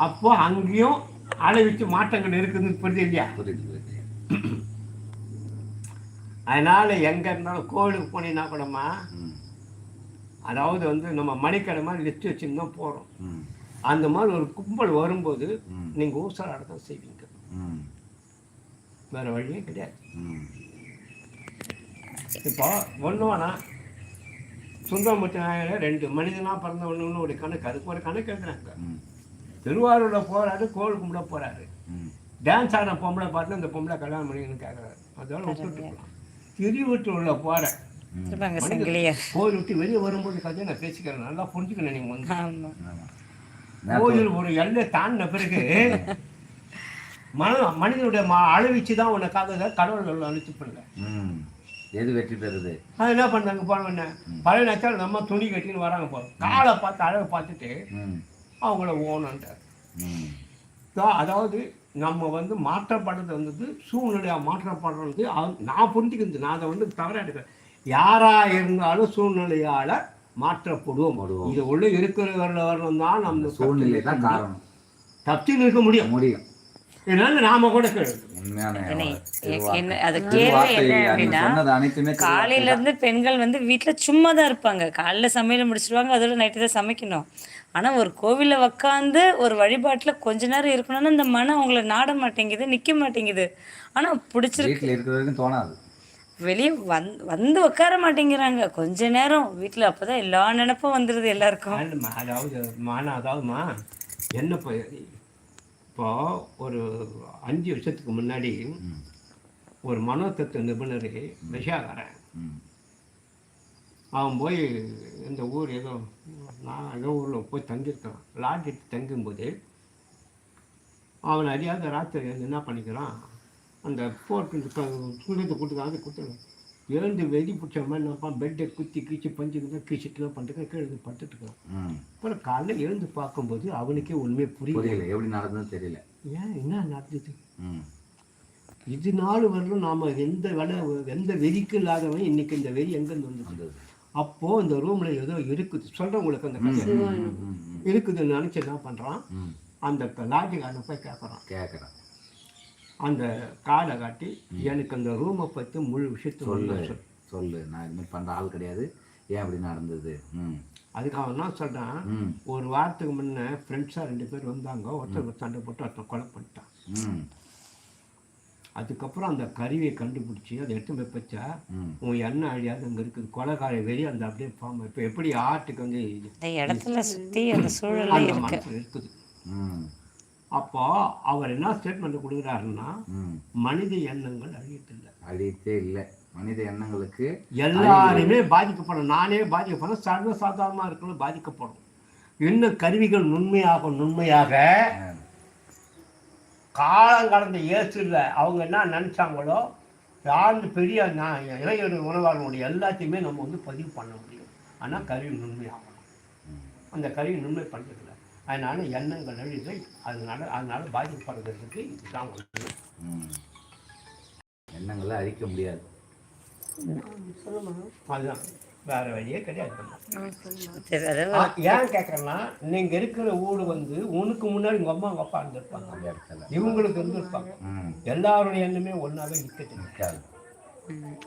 அப்போ அங்கேயும் அளவிச்சு மாற்றங்கள் இருக்குதுன்னு புரியுது இல்லையா? புரியுது அதனால எங்க இருந்தாலும் கோவிலுக்கு போனீங்கன்னா கூடமா அதாவது வந்து நம்ம மணிக்கடை மாதிரி லிஸ்ட் வச்சுன்னு தான் போகிறோம் அந்த மாதிரி ஒரு கும்பல் வரும்போது ம். நீங்க ஊசலாட தான் செய்வீங்க. வேற வழியே கிடையாது. இப்போ ஒன்று வேணா சுந்தரமூர்த்தி நாயகர் ரெண்டு மனிதனா பிறந்த ஒன்று ஒரு கணக்கு அதுக்கு ஒரு கணக்கு எழுதுறாங்க. திருவாரூரில் போறாரு கோவில் கும்பிட போறாரு. ம். டான்ஸ் ஆடின பொம்பளை பார்த்து இந்த பொம்பளை கல்யாணம் பண்ணிக்கணும்னு கேட்குறாரு அதோட விட்டுட்டு போகலாம் திருவூற்றூரில் சங்கிலியர் கோவில் விட்டு வெளியே வரும்போது கதையை நான் பேசிக்கிறேன். நல்லா புரிஞ்சுக்கணும் நீங்கள் வந்து. கோயில் ஒரு எல்லை தாண்டின பிறகு மன மனிதனுடைய ம அளவிச்சு தான் உன்னை காதல கடவுள் அழிச்சு பண்ணல. ம். எது வெற்றி பெறுது? அது என்ன பண்ணாங்க போன பழைய நேரத்தில் நம்ம துணி கட்டின்னு வராங்க போ காலை பார்த்து அழகை பார்த்துட்டு ம். அவங்கள ம். So, அதாவது நம்ம வந்து மாற்றப்படுறது வந்து சூழ்நிலையாக மாற்றப்படுறது நான் புரிஞ்சுக்கிறது நான் அதை வந்து தவறாக எடுக்கிறேன். யாரா இருந்தாலும் சூழ்நிலையால மாற்றப்படுவோம். படுவோம். இது உள்ள இருக்கிறவர்கள் தான் நம்ம சூழ்நிலை தான் காரணம். தப்பி நிற்க முடியும். முடியும். இதனால நாம கூட கேள்வி காலையில இருந்து பெண்கள் வந்து வீட்ல சும்மா தான் இருப்பாங்க. காலைல சமையல் முடிச்சிருவாங்க அதோட நைட்டு தான் சமைக்கணும். ஆனா ஒரு கோவில்ல உக்காந்து ஒரு வழிபாட்டுல கொஞ்ச நேரம் இருக்கணும்னா இந்த மனம் அவங்கள நாட மாட்டேங்குது நிக்க மாட்டேங்குது. ஆனா பிடிச்சிருக்கு. வீட்டில் தோணாது. வெளியே வந் வந்து உட்கார மாட்டேங்கிறாங்க. கொஞ்ச நேரம் வீட்ல அப்பதான் எல்லா நினைப்பும் வந்துடுது எல்லாருக்கும். அதாவது மான அதாவதுமா? என்ன இப்போது ஒரு அஞ்சு வருஷத்துக்கு முன்னாடி ஒரு மனோதத்துவ நிபுணர் விஷாகாரன். அவன் போய் இந்த ஊர் ஏதோ நான் ஏதோ ஊரில் போய் தங்கியிருக்கான். லாட்ஜ் எடுத்து தங்கும்போது அவன் அறியாத ராத்திரி என்ன பண்ணிக்கிறான்? அந்த போட்டு சூரியத்தை கொடுத்துக்காங்க கொடுத்துருவேன் எழுந்து வெடி பிடிச்ச மாதிரி என்னப்பா பெட்டை குத்தி கீச்சு பஞ்சுக்கு கீச்சிட்டுலாம் பண்ணிட்டு கீழே இருந்து படுத்துட்டு இருக்கான் ம். அப்புறம் காலைல எழுந்து பார்க்கும்போது அவனுக்கே ஒன்றுமே புரியல. எப்படி நடந்ததுன்னு தெரியல. ஏன்? என்ன நடந்தது? இது நாள் வரலும் நாம் எந்த வேலை எந்த வெறிக்கும் இல்லாதவன் இன்னைக்கு இந்த வெறி எங்கேருந்து வந்தது? வந்தது. அப்போ இந்த ரூம்ல ஏதோ இருக்குது. சொல்றேன் உங்களுக்கு அந்த கதை. இருக்குதுன்னு நினைச்சு என்ன பண்றான்? ம். அந்த லாட்ஜுக்காரனை போய் கேட்குறான் கேட்குறேன் அந்த கார்டை காட்டி எனக்கு அந்த ரூமை பற்றி முழு விஷயத்தை சொல்லு சொல்லு சொல் சொல்லு. நான் இதுமாதிரி பண்ணுற ஆள் கிடையாது. ஏன் அப்படி நடந்தது? ம். அதுக்கு அவன் என்ன சொல்றான். ம். ஒரு வாரத்துக்கு முன்ன ஃப்ரெண்ட்ஸாக ரெண்டு பேர் வந்தாங்க. ஒருத்தர் சண்டை போட்டு ஒருத்தன் கொலை பண்ணிட்டான். ம். அதுக்கப்புறம் அந்த கருவியை கண்டுபிடிச்சி அதை எடுத்து போய் வச்சா ம். உன் எண்ணெய் அழியாது அங்கே இருக்குது. கொலைக்கார வெறி அந்த அப்படியே ஃபார்ம் இப்போ எப்படி ஆர்ட்டுக்கு வந்து இது இடத்துல சுத்தி அந்த மனசில் இருக்குது. ம். அப்போ அவர் என்ன ஸ்டேட்மெண்ட் கொடுக்குறாருன்னா மனித எண்ணங்கள் அழியத்தில்லை அழித்தே இல்லை. மனித எண்ணங்களுக்கு எல்லாருமே பாதிக்கப்படும். நானே பாதிக்கப்படும். சர்வ சாதாரணமாக இருக்கிறவங்க பாதிக்கப்படும். இன்னும் கருவிகள் நுண்மையாக நுண்மையாக காலம் கடந்த இயேசுல அவங்க என்ன நினைச்சாங்களோ யாரு பெரிய இளைஞர் உணவாளர்களுடைய எல்லாத்தையுமே நம்ம வந்து பதிவு பண்ண முடியும். ஆனால் கருவி நுண்மையாகணும். அந்த கருவி நுண்மை பண்ணுறதில்ல அதனால எண்ணங்கள் அழிது அதனால அதனால பாதிக்கப்படுறதுக்கு இதுதான் ஒன்று ம். எண்ணங்களை அழிக்க முடியாது. அதுதான். வேற வழியே கிடையாது ஏன் கேட்குறேன்னா நீங்க இருக்கிற ஊர் வந்து உனக்கு முன்னாடி உங்க அம்மா உங்க அப்பா இருந்திருப்பாங்க. அந்த இடத்துல. இவங்களுக்கு இருந்திருப்பாங்க. எல்லாருடைய எண்ணமே ஒன்றாவே நிற்கிறது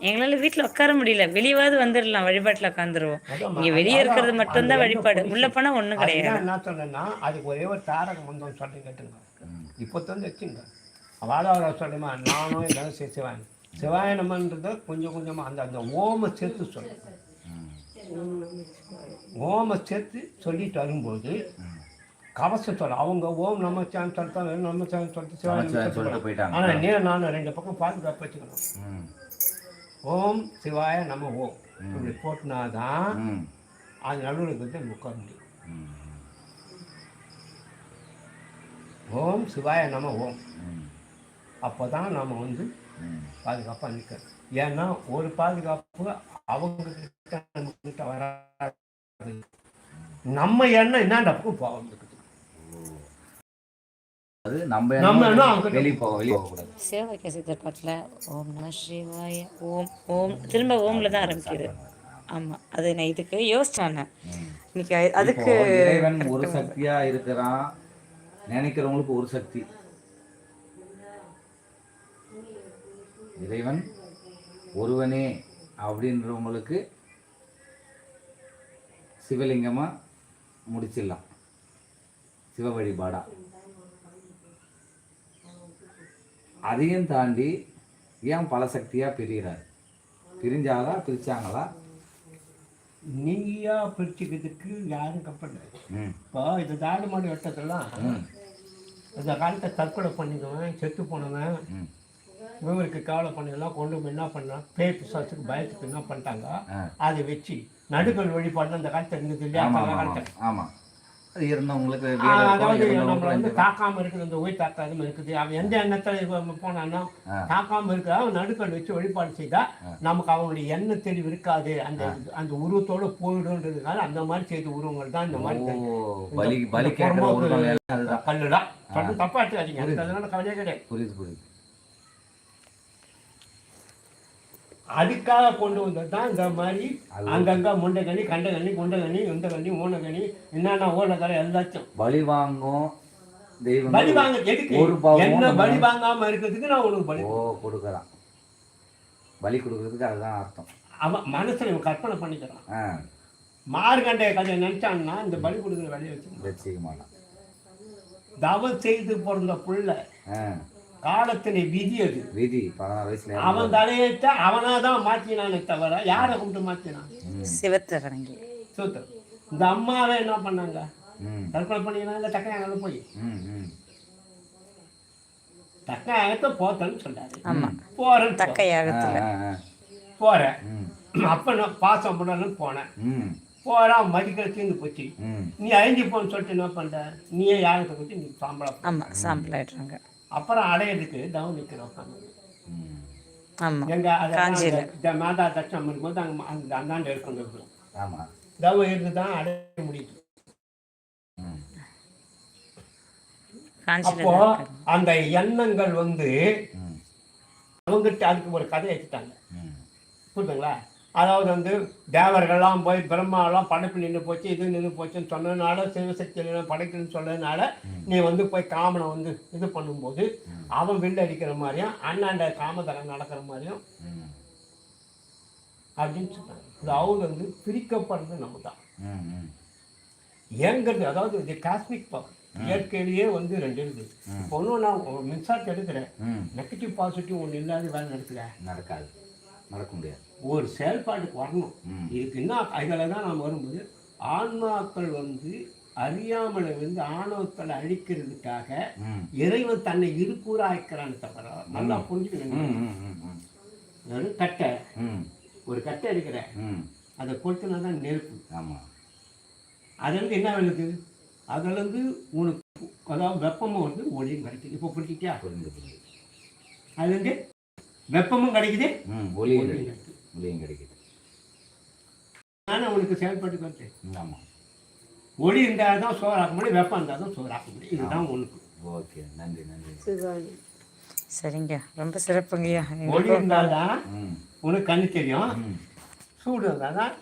எங்களால வீட்ல உட்கார முடியல. வெளியவாது வந்துடலாம் வழிபாட்டுல உட்காந்துருவோம் இங்க வெளியே இருக்கிறது அதான் மட்டும்தான் அது வழிபாடு. உள்ள போனா ஒண்ணும் கிடையாது. என்ன சொன்னேன்னா அதுக்கு ஒரே ஒரு தாரகம் வந்தோம்னு சொல்லி கேட்டுங்க இப்போ தந்து வச்சுங்க. வாழாவள சொல்லுமா நானும் சே- சிவாயன். சிவாயனம்ன்றத கொஞ்சம் கொஞ்சமாக அந்த அந்த ஓம சேர்த்து சொல்லுங்க ஓம சேர்த்து சொல்லிட்டு வரும்போது கவசம் சொல்ல அவங்க ஓம் நம்ம சேன் சொல்லிட்டா நம்ம சேன் சொல்லிட்டு நமச்சிவாயம் சொல்லிட்டு போயிட்டாங்க. ஆனால் நீ நானும் ரெண்டு பக்கம் பாதுகாப்பு வச்சுக்கணும். ஓம் சிவாய நம்ம ஓம் இப்படி போட்டுனாதான் ம். அது நடுவில் வந்து உட்கார முடியும் ஓம் சிவாய நம ஓம் அப்போ தான் நம்ம வந்து பாதுகாப்பாக நிற்கிறது ஏன்னா ஒரு பாதுகாப்பு அவங்க கிட்ட நம்ம வராது. நம்ம எண்ணம் என்னன்ற பக்கம் போகும் அது நம்ம நம்ம எண்ணம் எண்ணம் அவங்க வெளியே போக வெளியே போகக்கூடாது. சிவவாக்கிய சித்தர் பாட்டுல ஓம் நம சிவாய ஓம் ஓம் திரும்ப ஓம்ல தான் ஆரம்பிக்குது. ஆமா அது நான் இதுக்கு யோசிச்சேன் நான். ம். இன்னைக்கு அதுக்கு இறைவன் ஒரு சக்தியா இருக்கிறான். நினைக்கிறவங்களுக்கு ஒரு சக்தி. இறைவன் ஒருவனே அப்படின்றவங்களுக்கு சிவலிங்கமா முடிச்சிடலாம். சிவ வழிபாடா. அதையும் தாண்டி ஏன் பல சக்தியா பிரிகிறார்? பிரிஞ்சாங்களா பிரிச்சாங்களா? நீயா பிரிச்சுக்கிறதுக்கு யாரும் கப்பல் இப்போ இந்த தாடு மாடு வெட்டத்தெல்லாம் இந்த காலத்தை தற்கொலை பண்ணிக்குவேன் செத்து போனவன். இவருக்கு கவலை பண்ணதெல்லாம் கொண்டு போய் என்ன பண்ணான் பேய் பிசாசுக்கு பயத்துக்கு என்ன பண்ணிட்டாங்க. அதை வச்சு நடுக்கல் வழிபாடு அந்த காலத்தில் இருந்தது இல்லையா? ஆமா அந்த அது இருந்தவங்களுக்கு அதாவது நம்மள வந்து ரெண்டு- தாக்காம இருக்குது இந்த உயிர் தாக்காதும் இருக்குது. அவன் எந்த எண்ணத்துல போனானோ ஆ. தாக்காம இருக்க அவன் நடுக்கல் வச்சு வழிபாடு செய்தா நமக்கு அவனுடைய எண்ண தெளிவு இருக்காது. அந்த அந்த உருவத்தோட போயிடும்ன்றதுனால அந்த மாதிரி செய்த உருவங்கள் தான் இந்த மாதிரி பலி பலி கேட்கிற புறம்போக்கு உருவம் எல்லாம் அதுதான். கல்லுதான் சொல்றது தப்பா எடுத்துக்காதீங்க எனக்கு அதனால கவலையே கிடையாது. புரியுது புரியுது. அதுக்காக கொண்டு வந்தது தான் இந்த மாதிரி அங்கங்க முண்டைக்கனி கண்டகனி குண்டகனி உண்டகனி ஊனகனி என்னென்ன ஓனக்கரை எல்லாத்தையும். பலி வாங்கும் தெய்வம் பலி வாங்க எதுக்கு? ஒரு என்ன பலி வாங்காம இருக்கிறதுக்கு நான் உனக்கு பலி ஓ கொடுக்குறான் பலி கொடுக்கறதுக்கு அதுதான் அர்த்தம். அவன் மனசுல கற்பனை பண்ணிக்கிறான். மார்கண்டைய கதையை நினைச்சான்னா இந்த பலி கொடுக்குற வேலையை வச்சு வச்சுக்க. மாட்டான் தவம் செய்து பிறந்த புள்ள காலத்தினை விதி அது. விதி பதினாறு வயசுல அவன் தலையத்தை அவனாதான் மாத்தினானே தவிர யாரை கூப்பிட்டு மாத்தினான்? சிவத்தரங்கி. சூத்தர் இந்த அம்மாவை என்ன பண்ணாங்க? தற்கொலை பண்ணிக்கிறாங்க தக்கையாங்க போய். ம் ம். தக்கையாகத்தை போத்தன்னு சொன்னாரு. ஆமா. போறேன் தக்க ஆ யாகத்துல ஆ ஆ போறேன். அப்ப நான் பாசம் பண்ணணும்னு போனேன். ம். போறான் மதிக்கிற தீர்ந்து போச்சு. நீ அழிஞ்சு போன்னு சொல்லிட்டு என்ன பண்ற? நீயே யாகத்தை கொடுத்து நீ சாம்பளம் ஆமா சாம்பல் ஆயிடுறாங்க அப்புறம் அடையிறதுக்கு தவம் நிற்கிற உட்காந்து ம் ஆமா. எங்க அது காஞ்சியில. இந்த மாதா தட்சம் இருக்கும்போது அங்க அந்த அந்தாண்ட இருக்கணும் ஆமா. தவம் இருந்து தான் அடைய முடியுது. அப்போ. அந்த எண்ணங்கள் வந்து அவங்ககிட்ட அதுக்கு ஒரு கதை எடுத்துட்டாங்க ம். புரியுதுங்களா? அதாவது வந்து தேவர்கள்லாம் போய் பிரம்மாவெல்லாம் படைப்பு நின்று போச்சு இது நின்று போச்சுன்னு சொன்னதுனால சிவசக்தியெல்லாம் படைக்கணும்னு சொன்னதுனால நீ வந்து போய் காமனை வந்து இது பண்ணும்போது அவன் வில்லு அடிக்கிற மாதிரியும் அண்ணாண்ட காமதரம் நடக்கிற மாதிரியும் அப்படின்னு சொன்னாங்க. அவங்க வந்து பிரிக்கப்படுறது நம்ம தான். ஏங்கிறது அதாவது இது காஸ்மிக் பவர் இயற்கையிலேயே வந்து ரெண்டு இருக்குது. இப்போ ஒன்றும் நான் மின்சாரத்தை எடுக்கிறேன். நெகட்டிவ் பாசிட்டிவ் ஒன்று இல்லாத வேலை நடக்குதா நடக்காது. நடக்க முடியாது. ஒரு செயல்பாட்டுக்கு வரணும். இதுக்கு என்ன அதில் தான் நாம் வரும்போது ஆன்மாக்கள் வந்து அறியாமல் வந்து ஆணவத்தில் அழிக்கிறதுக்காக இறைவன் தன்னை இருக்கூறாய்க்கிறான்னு தவிர நல்லா புரிஞ்சுக்கணும் கட்டை. ஒரு கட்டை எடுக்கிற ம். அதை கொளுத்துனா தான் நெருப்பு. ஆமாம் அதுலேருந்து என்ன விழுது அதுலேருந்து உனக்கு அதாவது வெப்பமும் வந்து ஒளியும் கிடைக்குது. இப்போ புரிஞ்சுக்கிட்டியா? புரிஞ்சு புரிஞ்சு அதுலேருந்து வெப்பமும் கிடைக்குது. ம் ஒளியும் கிடைக்குது. ஒளியும் கிடைக்குது. ஆனால் உனக்கு செயல்பாட்டுக்கு வந்து ஆமாம் ஒளி இருந்தால் தான் சோறாக்க முடியும் வெப்பம் இருந்தால் தான் சோறாக்க முடியும். இதுதான் உனக்கு ஓகே நன்றி நன்றி. சரிங்க ரொம்ப சிறப்புங்கய்யா. ஒளி இருந்தால் தான் ம். உனக்கு கண்ணு தெரியும். சூடு இருந்தால் தான்